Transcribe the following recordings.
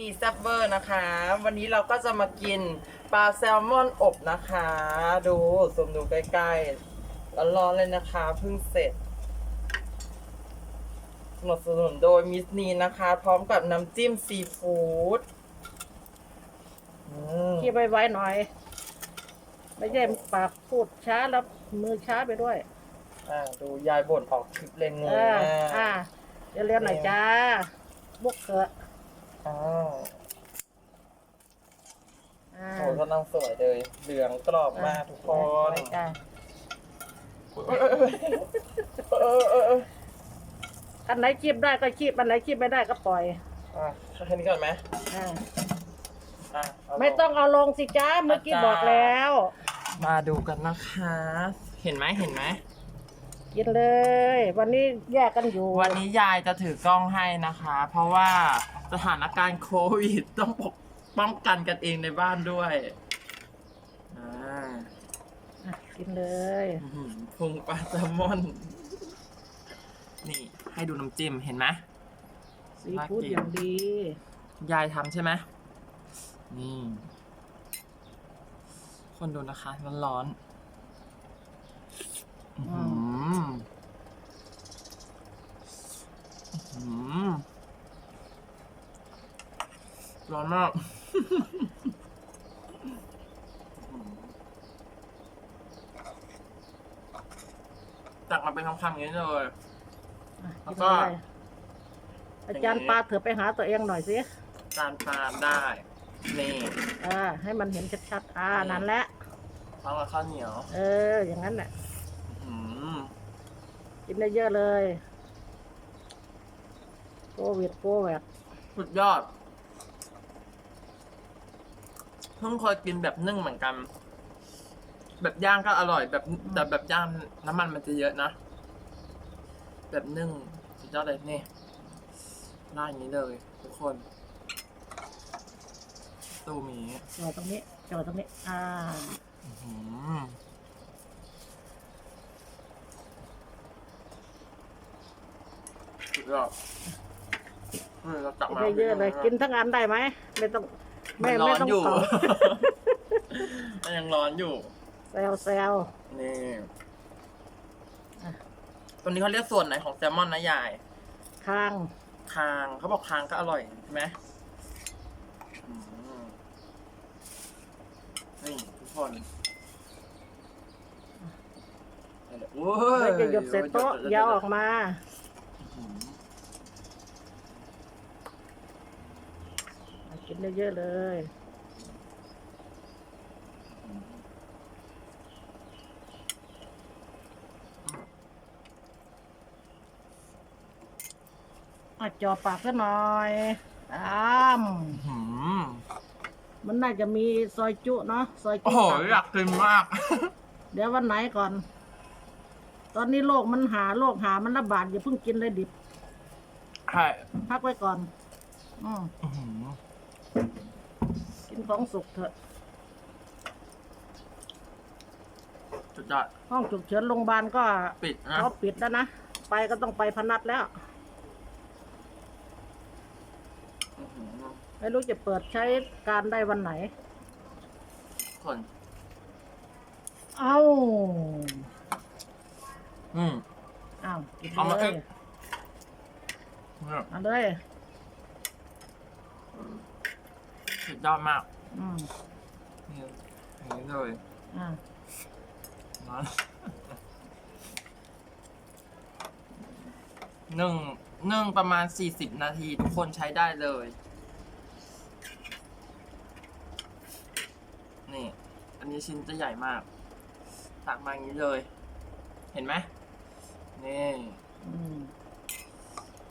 นี่แซบเวอร์นะคะ วันนี้เราก็จะมากินปลาแซลมอนอบนะคะ ดูซูมดูใกล้ๆร้อนๆเลยนะคะเพิ่งเสร็จสนับสนุนโดยมิสนีนะคะ พร้อมกับน้ำจิ้มซีฟู้ดอืมขี้ไว้ๆหน่อย ไม่ใช่ปากพูดช้าแล้วมือช้าไปด้วยอ่าดูยายบ่นออกคลิปเลยงงเออมาก อ่าเร็วๆหน่อยจ้าบุกเถอะ อ้าวอ่าโหกำลังสวยเลย เหลืองกรอบมากทุกคนไปจ้าเออเออเออเอออันไหนคีบได้ก็คีบอันไหนคีบไม่ได้ก็ปล่อยอะแค่นี้ก่อนไหมอ่าอะเาล ไม่ต้องเอาลงสิจ้าเมื่อกี้บอกแล้ว มาดูกันนะคะ เห็นไหมเห็นไหม กินเลย วันนี้แยกกันอยู่วันนี้ยายจะถือกล้องให้นะคะ เพราะว่าสถานการณ์โควิดต้องปกป้องกันกันเองในบ้านด้วยอ่าอะกินเลยอื้อหือพุงปลาแซลมอนนี่ให้ดูน้ำจิ้มเห็นไหม ซีฟู้ดอย่างดียายทำใช่ไหมนี่ คนดูนะคะ ร้อนๆ อื้อหืออื้อหือร้อนมากตักมาเป็นคำๆอย่างนี้เลย อะแล้วกินก็เลยอาจารย์ปลาเถอะไปหาตัวเองหน่อยสิจานปลาได้ นี่อ่าให้มันเห็นชัดๆอ่านั่นแหละพร้อมกับข้าวเหนียว เออ อย่างนั้นแหละอืม กินได้เยอะเลยโควิดโควิดสุดยอดเพิ่งเคยกินแบบนึ่งเหมือนกัน แบบย่างก็อร่อย แบบแต่แบบย่างน้ำมันมันจะเยอะนะ แบบนึ่งสุดยอดเลยนี่ราดอย่างนี้เลย ทุกคนตูหมีจอดตรงนี้จอดตรงนี้อ่า อื้อหือ สุดยอดนี่เราตักกินมาได้เยอะเลยกินทั้งอันได้ไหมไม่ต้องมัไม่นร้ไม่อนต้องอยู่เผามันยังร้อนอยู่แซวแซวนี่อะตัวนี้เขาเรียกส่วนไหนของแซลมอนนะยายข้างคางเขาบอกคางก็อร่อยใช่ไหมอืมนี่ทุกคนโอ้ยแล้วจะหยดเสร็จโต๊ะยาวออกมา อืม กินได้เยอะเลยอาจอปากซะหน่อยตามอืมมันน่าจะมีซอยจุเนาะ ซอยโอ้จุโห ตับอยากกินมาก เดี๋ยววันไหนก่อน ตอนนี้โรคมันหาโรคหามันระบาดอย่าเพิ่งกินเลยดิบ ใช่ พักไว้ก่อน อืม อื้อหือ กินของสุกเถอะสุดยอดห้องฉุกเฉินโรงพยาบาลก็ปิดนะเขาปิดแล้วนะ ไปก็ต้องไปพนัดแล้ว อื้อหือไม่รู้จะเปิดใช้การได้วันไหน คน เอ้าอืมอ้าวกินเอามาเลเอ้ยยเนี่ยเอาเลย สุดยอดมากอืมนี่อย่างนี้เลยอ่านะนึ่งนึ่งประมาณสี่สิบนาทีทุกคนใช้ได้เลย นี่ อันนี้ชิ้นจะใหญ่มากตักมาอย่างนี้เลย เห็นไหมนี่อืม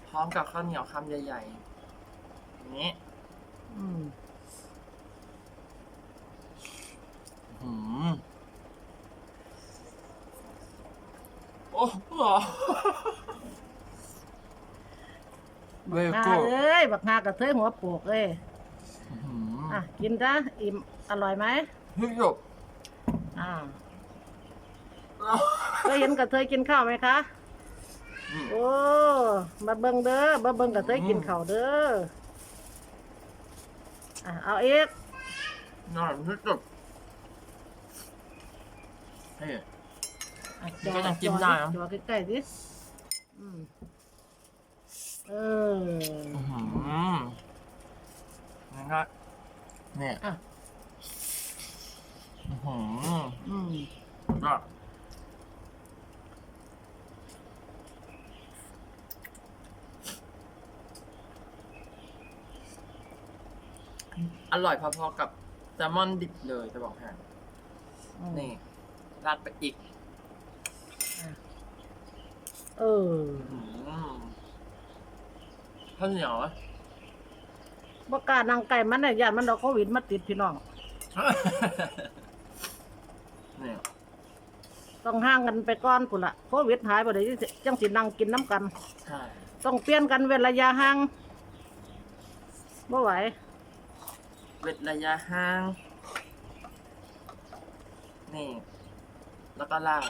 พร้อมกับข้าวเหนียวคำใหญ่ๆอย่างนี้ อืม หืม โอ้โหเวบักโก้ฮาเอ้ยบักฮากระเทยหัวโปกเอ้ยอะกินจ้ะอิ่มอร่อยไหมฮึยบอ่าเคยเห็นกระเทยกินข้าวไหมคะอืมโอ้มาเบิ่งเด้อมาเบิ่งกระเทยกินข้าวเด้ออะเอาอีกน่าที่สุด เฮ้ยอะมันก็ยังจิ้มได้นะ จอใกล้ๆสิอืมเอออื้อหือนี่ก็เนี่ยอะอื้อหืออืมก็อร่อยพอๆกับแซลมอนดิบเลยจะบอกให้ อืมนี่ ราดไปอีกเอออืมข้าวเหนียวอะบ่กล้านั่งไก่มันเนี่ยญาติมันเอาโควิดมาติดพี่น้อง เนี่ยต้องห่างกันไปก่อนพุ่นละโควิดหายไปเดี๋ยวจังสินั่งกินน้ำกัน ใช่ต้องเปลี่ยนกันเว้นระยะห่างบ่ไหวเวทระยะห่าง นี่ แล้วก็ลาก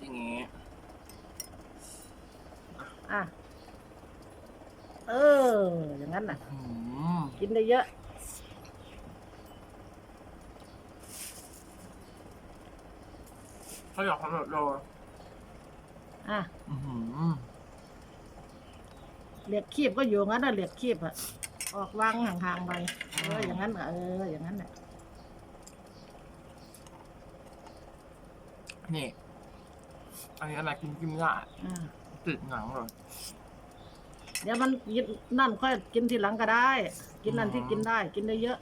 อย่างงี้อะ เออ อย่างนั้นน่ะ อืมกินได้เยอะ เขาอยากทำแบบโรยอะ อื้อหือเหลียกคีบก็อยู่งั้นน่ะเหลียกคีบอะออกวางห่างๆไป เออ อย่างนั้นน่ะเออ อย่างนั้นน่ะ นี่ อันนี้อะไรกินกินได้อ่าติดหนังเลย เดี๋ยวมันกินนั่นค่อยกินทีหลังก็ได้ กินนั่นอืมที่กินได้ กินได้เยอะ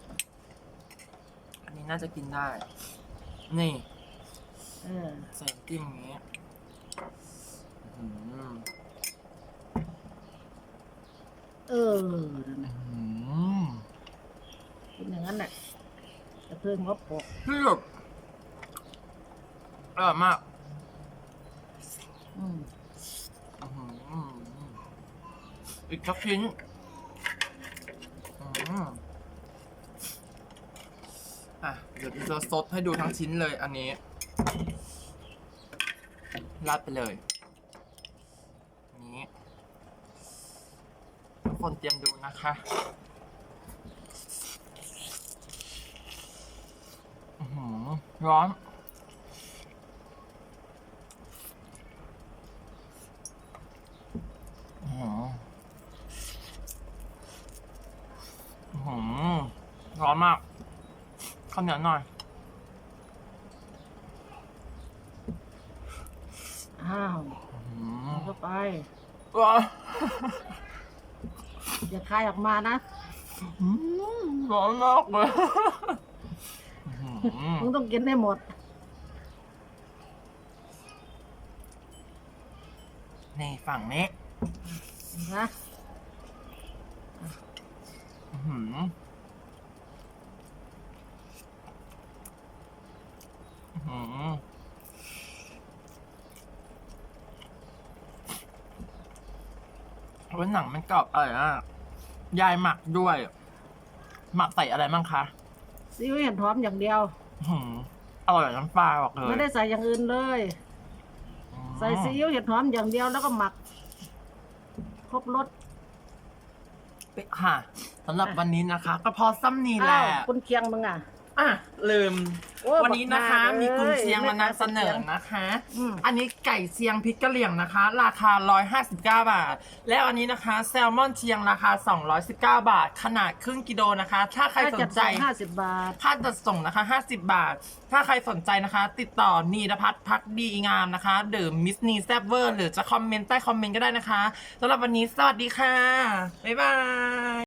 อันนี้น่าจะกินได้ นี่ เออ ใส่น้ำจิ้มอย่างงี้อื้อหือเออนั่นน่ะอื้อหือกินอย่างนั้นแหละจะเพิ่มงบปกที่สุด อร่อยมากอืมอื้อหืออีกสักชิ้นอืมอะ เดี๋ยวจะซดให้ดูทั้งชิ้นเลยอันนี้ราดไปเลยอันนี้ทุกคนเตรียมดูนะคะอื้อหือร้อน อื้อหืออื้อหือร้อนมาก ข้าวเหนียวหน่อยอ้าวอื้อเอาหืเข้าไปอร้อนอย่าคายออกมานะอื้อร้อนมากเลยอื้อหือมึงต้องกินให้หมด นี่ฝั่งนี้นะ อื้อหืออื้อหือ ว่าหนังมันกรอบอร่อยมากยายหมักด้วย หมักใส่อะไรบ้างคะซีอิ๊วเห็ดหอมอย่างเดียวอื้อหืออร่อยน้ำปลาบอกเลย ไม่ได้ใส่อย่างอื่นเลยอืมใส่ซีอิ๊วเห็ดหอมอย่างเดียวแล้วก็หมัก ครบรสค่ะสำหรับวันนี้นะคะ ก็พอซ้ำนี้แหอ้าละวคุณเคียงมึงอะ อะลืม โอ้วันนี้นะคะ บักมากมีกุนเลยเชียงมานำเสนอแม่ค้านะคะ อืม อันนี้ไก่เชียงพริกกะเหรี่ยงนะคะ ราคา 159 บาท แล้วอันนี้นะคะแซลมอนเชียงราคา 219 บาท ขนาดครึ่งกิโลนะคะ ถ้าใครสนใจห้าสิบบาท ค่าจัดส่งนะคะ 50 บาท ถ้าใครสนใจนะคะ ติดต่อนีรพัฒน์พักดีงามนะคะหรือมิสนีแซบเวอร์ หรือจะคอมเมนต์ใต้คอมเมนต์ก็ได้นะคะสำหรับวันนี้สวัสดีค่ะ บ๊ายบาย